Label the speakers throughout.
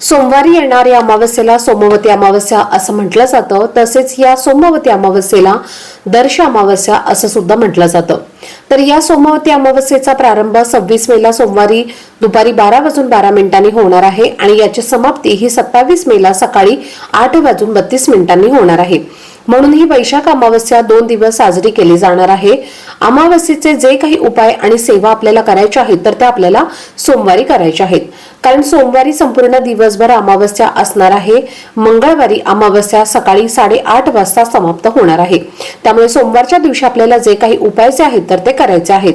Speaker 1: सोमवारी येणाऱ्या अमावस्येला सोमवती अमावस्या असं म्हटलं जातं. तसेच या सोमवती अमावस्येला दर्श अमावस्या असं सुद्धा म्हटलं जातं. तर या सोमवती अमावस्येचा प्रारंभ सव्वीस मेला सोमवारी दुपारी बारा वाजून बारा मिनिटांनी होणार आहे आणि याची समाप्ती ही सत्तावीस मेला सकाळी आठ वाजून बत्तीस मिनिटांनी होणार आहे. म्हणून ही वैशाख अमावस्या दोन दिवस साजरी केली जाणार आहे. अमावस्येचे जे काही उपाय आणि सेवा आपल्याला करायच्या आहेत तर त्या आपल्याला सोमवारी करायच्या आहेत. कारण सोमवारी संपूर्ण दिवसभर अमावस्या असणार आहे. मंगळवारी अमावस्या सकाळी साडेआठ वाजता समाप्त होणार आहे. त्यामुळे सोमवारच्या दिवशी आपल्याला जे काही उपायचे आहेत तर ते करायचे आहेत.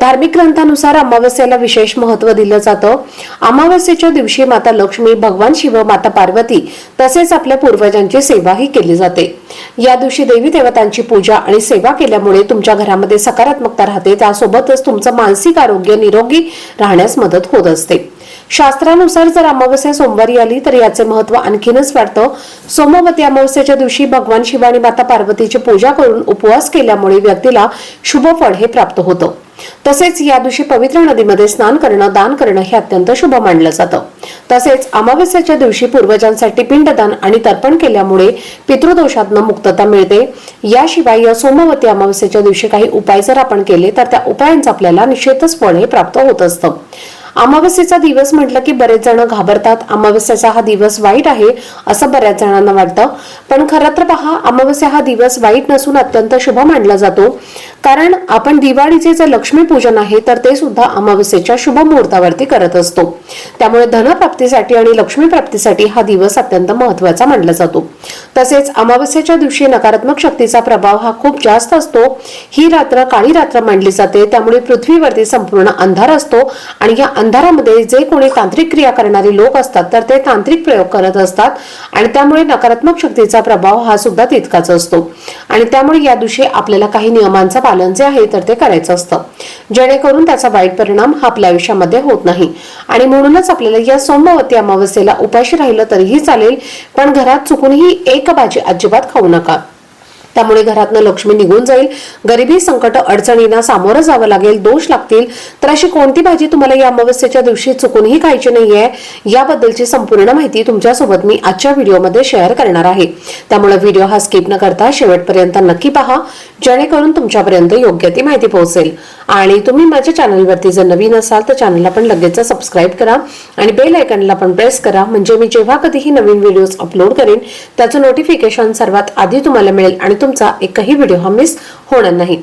Speaker 1: धार्मिक ग्रंथानुसार अमावस्याला विशेष महत्त्व दिलं जातं. अमावस्येच्या दिवशी माता लक्ष्मी भगवान शिव माता पार्वती तसेच आपल्या पूर्वजांची सेवाही केली जाते. या दिवशी देवी देवतांची पूजा आणि सेवा केल्यामुळे तुमच्या घरामध्ये सकारात्मकता राहते. त्यासोबतच तुमचं मानसिक आरोग्य निरोगी राहण्यास मदत होत असते. शास्त्रानुसार जर अमावस्या सोमवारी आली तर याचे महत्त्व आणखीनच वाढतं. सोमवती अमावस्याच्या दिवशी भगवान शिव आणि माता पार्वतीची पूजा करून उपवास केल्यामुळे व्यक्तीला शुभ फळ हे प्राप्त होतं. तसेच या दिवशी पवित्र नदीमध्ये स्नान करणं दान करणं हे अत्यंत शुभ मानलं जातं. तसेच अमावस्याच्या दिवशी पूर्वजांसाठी पिंडदान आणि तर्पण केल्यामुळे पितृदोषातनं मुक्तता मिळते. याशिवाय या सोमवती अमावस्याच्या दिवशी काही उपाय जर आपण केले तर त्या उपायांचं आपल्याला निश्चितच फळ हे प्राप्त होत असतं. अमावस्येचा दिवस म्हटलं की बरेच जण घाबरतात. अमावस्याचा हा दिवस वाईट आहे असं बऱ्याच जणांना वाटतं. पण खरं तर पहा अमावस्या हा दिवस वाईट नसून अत्यंत शुभ मानला जातो. कारण आपण दिवाळीचे जे लक्ष्मीपूजन आहे तर ते सुद्धा अमावस्येच्या शुभ मुहूर्तावरती करत असतो. त्यामुळे धनप्राप्तीसाठी आणि लक्ष्मी प्राप्तीसाठी हा दिवस अत्यंत महत्त्वाचा मानला जातो. तसेच अमावस्येच्या दिवशी नकारात्मक शक्तीचा प्रभाव हा खूप जास्त असतो. ही रात्र काळी रात्र मानली जाते त्यामुळे पृथ्वीवरती संपूर्ण अंधार असतो आणि या अंधारामध्ये जे कोणी तांत्रिक क्रिया करणारे लोक असतात तर ते तांत्रिक प्रयोग करत असतात आणि त्यामुळे नकारात्मक शक्तीचा प्रभाव हा सुद्धा तितकाच असतो. आणि त्यामुळे या दिवशी आपल्याला काही नियमांचा पालन जे आहे तर ते करायचं असतं. जेणेकरून त्याचा वाईट परिणाम हा आपल्या आयुष्यामध्ये होत नाही. आणि म्हणूनच आपल्याला या सोमवती अमावस्येला उपाशी राहिलं तरीही चालेल पण घरात चुकूनही एक भाजी अजिबात खाऊ नका. त्यामुळे घरातनं लक्ष्मी निघून जाईल. गरिबी संकट अडचणींना सामोरं जावं लागेल दोष लागतील. तर अशी कोणती भाजी तुम्हाला या अमावस्येच्या दिवशी चुकूनही खायची नाहीये याबद्दलची संपूर्ण माहिती तुमच्यासोबत मी आजच्या व्हिडिओमध्ये शेअर करणार आहे. त्यामुळे व्हिडिओ हा स्किप न करता शेवटपर्यंत नक्की पहा जेणेकरून तुमच्यापर्यंत योग्य ती माहिती पोहोचेल. आणि तुम्ही माझ्या चॅनलवरती जर नवीन असाल तर चॅनलला पण लगेच सबस्क्राईब करा आणि बेल आयकनला पण प्रेस करा. म्हणजे मी जेव्हा कधीही नवीन व्हिडिओज अपलोड करेन त्याचं नोटिफिकेशन सर्वात आधी तुम्हाला मिळेल आणि तुमचा एकही व्हिडिओ हा मिस होणार नाही.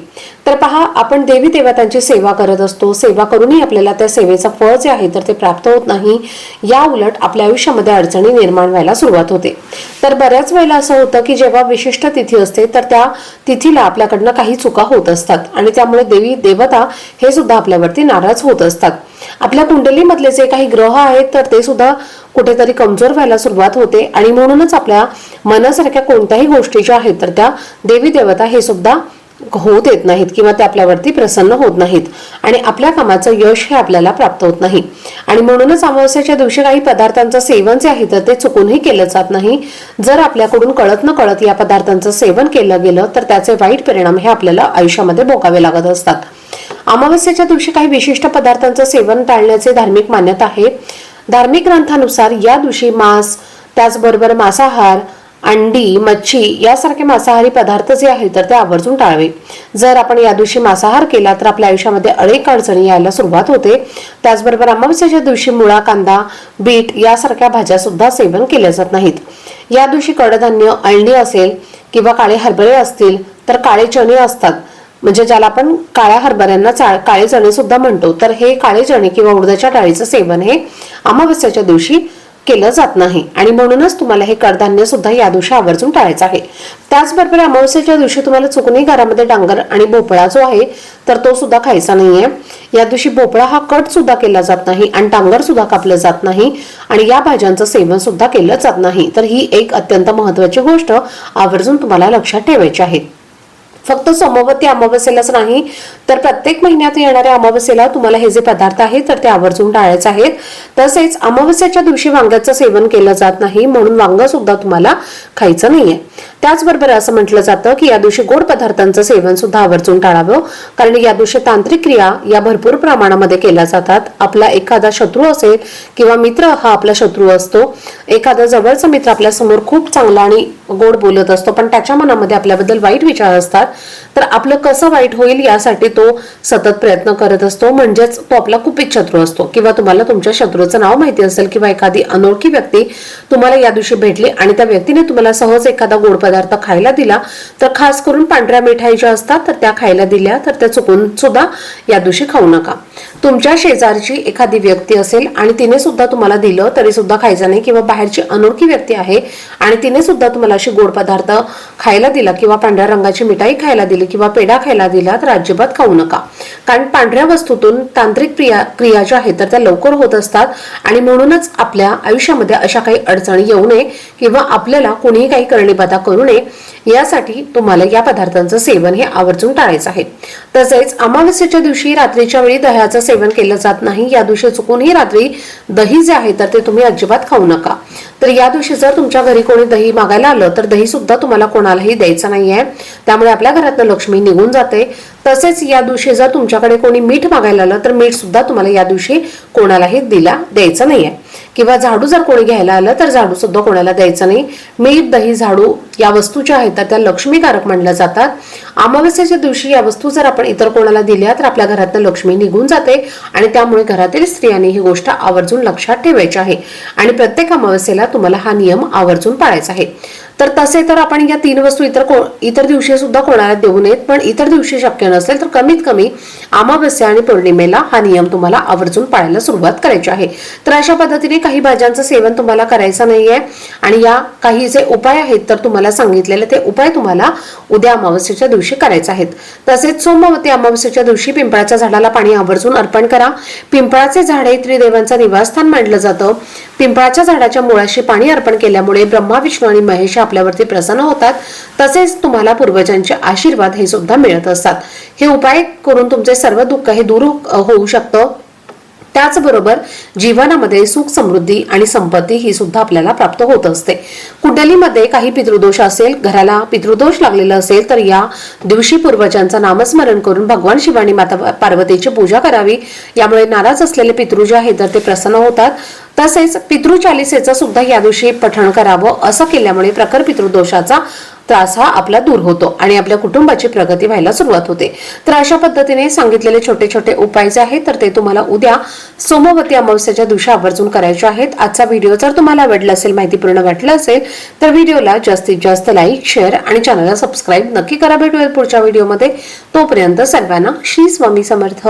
Speaker 1: तर पहा आपण देवी देवतांची सेवा करत असतो. सेवा करूनही आपल्याला त्या सेवेचं फळ जे आहे तर ते प्राप्त होत नाही. या उलट आपल्या आयुष्यामध्ये अडचणी निर्माण व्हायला सुरुवात होते. तर बऱ्याच वेळेला असं होतं की जेव्हा विशिष्ट तिथी असते तर त्या तिथीला आपल्याकडनं काही चुका होत असतात. आणि त्यामुळे देवी देवता हे सुद्धा आपल्यावरती नाराज होत असतात. आपल्या कुंडलीमधले जे काही ग्रह आहेत तर ते सुद्धा कुठेतरी कमजोर व्हायला सुरुवात होते. आणि म्हणूनच आपल्या मनासारख्या कोणत्याही गोष्टी ज्या आहेत तर त्या देवी देवता हे सुद्धा होत येत नाहीत किंवा ते आपल्यावरती प्रसन्न होत नाहीत. आणि आपल्या कामाचं यश हे आपल्याला प्राप्त होत नाही. आणि म्हणूनच अमावस्याच्या दिवशी काही पदार्थांचं सेवन जे आहे तर ते चुकूनही केलं जात नाही. जर आपल्याकडून कळत न कळत या पदार्थांचं सेवन केलं गेलं तर त्याचे वाईट परिणाम हे आपल्याला आयुष्यामध्ये भोगावे लागत असतात. अमावस्येच्या दिवशी काही विशिष्ट पदार्थांचं सेवन टाळण्याचे धार्मिक मान्यता आहे. धार्मिक ग्रंथानुसार या दिवशी मांस त्याचबरोबर मांसाहार अंडी मच्छी यासारखे मांसाहारी पदार्थ जे आहेत तर ते आवर्जून टाळावे. जर आपण या दिवशी मांसाहार केला तर आपल्या आयुष्यामध्ये अनेक अडचणी यायला सुरुवात होते. त्याचबरोबर अमावस्याच्या दिवशी मुळा कांदा बीट यासारख्या भाज्या सुद्धा सेवन केल्या जात नाहीत. या दिवशी कडधान्य अळणी असेल किंवा काळे हरभरे असतील तर काळे चणे असतात. म्हणजे ज्याला आपण काळ्या हरभऱ्यांना चा- काळे चणे सुद्धा म्हणतो. तर हे काळे चणे किंवा उडदाच्या डाळीचं सेवन हे अमावस्याच्या दिवशी केलं जात नाही. आणि म्हणूनच तुम्हाला हे कडधान्य सुद्धा या दिवशी आवर्जून टाळायचं आहे. त्याचबरोबर अमावस्याच्या दिवशी तुम्हाला चुकूनही घरामध्ये डांगर आणि भोपळा जो आहे तर तो सुद्धा खायचा नाहीये. या दिवशी भोपळा हा कट सुद्धा केला जात नाही आणि डांगर सुद्धा कापलं जात नाही आणि या भाज्यांचं सेवन सुद्धा केलं जात नाही. तर ही एक अत्यंत महत्वाची गोष्ट आवर्जून तुम्हाला लक्षात ठेवायची आहे. फक्त सोमवती अमावस्येलाच नाही तर प्रत्येक महिन्यात येणाऱ्या अमावस्येला तुम्हाला हे जे पदार्थ आहेत तर ते आवर्जून टाळायचे आहेत. तसेच अमावस्याच्या दिवशी वांग्याचं सेवन केलं जात नाही म्हणून वांग सुद्धा तुम्हाला खायचं नाहीये. त्याचबरोबर असं म्हटलं जातं की या दिवशी गोड पदार्थांचं सेवन सुद्धा आवर्जून टाळावं कारण या दिवशी तांत्रिक क्रिया या भरपूर प्रमाणामध्ये केल्या जातात. आपला एखादा शत्रू असेल किंवा मित्र हा आपला शत्रू असतो. एखादा जवळचा मित्र आपल्यासमोर खूप चांगला आणि गोड बोलत असतो पण त्याच्या मनामध्ये आपल्याबद्दल वाईट विचार असतात. तर आपलं कसं वाईट होईल यासाठी तो सतत प्रयत्न करत असतो. म्हणजेच तो आपला कुपित शत्रू असतो. किंवा तुम्हाला तुमच्या शत्रूचं नाव माहिती असेल किंवा एखादी अनोळखी व्यक्ती तुम्हाला या दिवशी भेटली आणि त्या व्यक्तीने तुम्हाला सहज एखादा गोड पदार्थ खायला दिला तर खास करून पांढऱ्या मिठाई ज्या असतात तर त्या खायला दिल्या तर त्या चुकून सुद्धा या दिवशी खाऊ नका. तुमच्या शेजारची एखादी व्यक्ती असेल आणि तिने सुद्धा तुम्हाला दिलं तरी सुद्धा खायचं नाही किंवा बाहेरची अनोळखी व्यक्ती आहे आणि तिने सुद्धा तुम्हाला अशी गोड पदार्थ खायला दिला किंवा पांढऱ्या रंगाची मिठाई खायला दिली किंवा पेढा खायला दिला तर अजिबात खाऊ नका. कारण पांढऱ्या वस्तूतून तांत्रिक क्रिया क्रिया ज्या आहेत तर त्या लवकर होत असतात आणि म्हणूनच आपल्या आयुष्यामध्ये अशा काही अडचणी येऊ नये किंवा आपल्याला कुणीही काही करणीबाधा करू नये यासाठी तुम्हाला या पदार्थांचं सेवन हे आवर्जून टाळायचं आहे. तसेच अमावस्येच्या दिवशी रात्रीच्या वेळी दह्याचं सेवन केलं जात नाही. या दिवशी चुकूनही रात्री दही जे आहे तर ते तुम्ही अजिबात खाऊ नका. तर या दिवशी जर तुमच्या घरी कोणी दही मागायला आलं तर दही सुद्धा तुम्हाला कोणालाही द्यायचं नाहीये. त्यामुळे आपल्या घरातनं लक्ष्मी निघून जाते. तसेच या दिवशी जर तुमच्याकडे कोणी मीठ मागायला आलं तर मीठ सुद्धा तुम्हाला या दिवशी कोणालाही दिला द्यायचं नाहीये. किंवा झाडू जर कोणी घ्यायला आलं तर झाडू सुद्धा कोणाला द्यायचं नाही. मीठ दही झाडू या वस्तू ज्या आहेत तर त्या लक्ष्मीकारक मानल्या जातात. अमावस्याच्या दिवशी या वस्तू जर आपण इतर कोणाला दिल्या तर आपल्या घरातनं लक्ष्मी निघून जाते आणि त्यामुळे घरातील स्त्रियांनी ही गोष्ट आवर्जून लक्षात ठेवायची आहे. आणि प्रत्येक अमावस्येला तुम्हाला हा नियम आवर्जून पाळायचा आहे. तर तसे तर आपण या तीन वस्तू इतर को इतर दिवशी सुद्धा कोणाला देऊ नयेत पण इतर दिवशी शक्य नसेल तर कमीत कमी अमावस्या आणि पौर्णिमेला हा नियम तुम्हाला आवर्जून पाळायला सुरुवात करायची आहे. तर अशा पद्धतीने काही भाज्यांचं सेवन तुम्हाला करायचं नाहीये आणि या काही जे उपाय आहेत तर तुम्हाला सांगितलेले ते उपाय तुम्हाला उद्या अमावस्येच्या दिवशी करायचे आहेत. तसेच सोमवती अमावस्येच्या दिवशी पिंपळाच्या झाडाला पाणी आवर्जून अर्पण करा. पिंपळाचे झाड हे त्रिदेवांचं निवासस्थान मानलं जातं. पिंपळाच्या झाडाच्या मुळाशी पाणी अर्पण केल्यामुळे ब्रह्मा विष्णू आणि महेश आपल्यावरती प्रसन्न होतात. तसेच तुम्हाला पूर्वजांचे आशीर्वाद हे सुद्धा मिळत असतात. हे उपाय करून तुमचे सर्व दुःख हे दूर होऊ शकतं. त्याचबरोबर जीवनामध्ये सुख समृद्धी आणि संपत्ती ही सुद्धा आपल्याला प्राप्त होत असते. कुंडलीमध्ये काही पितृदोष असेल घराला पितृदोष लागलेला असेल तर या दिवशी पूर्वजांचं नामस्मरण करून भगवान शिवानी माता पार्वतीची पूजा करावी. यामुळे नाराज असलेले पितृ जे आहेत तर ते प्रसन्न होतात. तसेच पितृचालिसेचं सुद्धा या दिवशी पठण करावं असं केल्यामुळे प्रखर पितृदोषाचा त्रास हा आपला दूर होतो आणि आपल्या कुटुंबाची प्रगती व्हायला सुरुवात होते. तर अशा पद्धतीने सांगितलेले छोटे छोटे उपाय जे आहेत तर ते तुम्हाला उद्या सोमवती अमावस्याच्या दिवशी आवर्जून करायचे आहेत. आजचा व्हिडिओ जर तुम्हाला आवडला असेल माहितीपूर्ण वाटला असेल तर व्हिडिओला जास्तीत जास्त लाईक शेअर आणि चॅनलला सबस्क्राईब नक्की करा. भेटूया पुढच्या व्हिडिओमध्ये. तोपर्यंत सर्वांना श्री स्वामी समर्थ.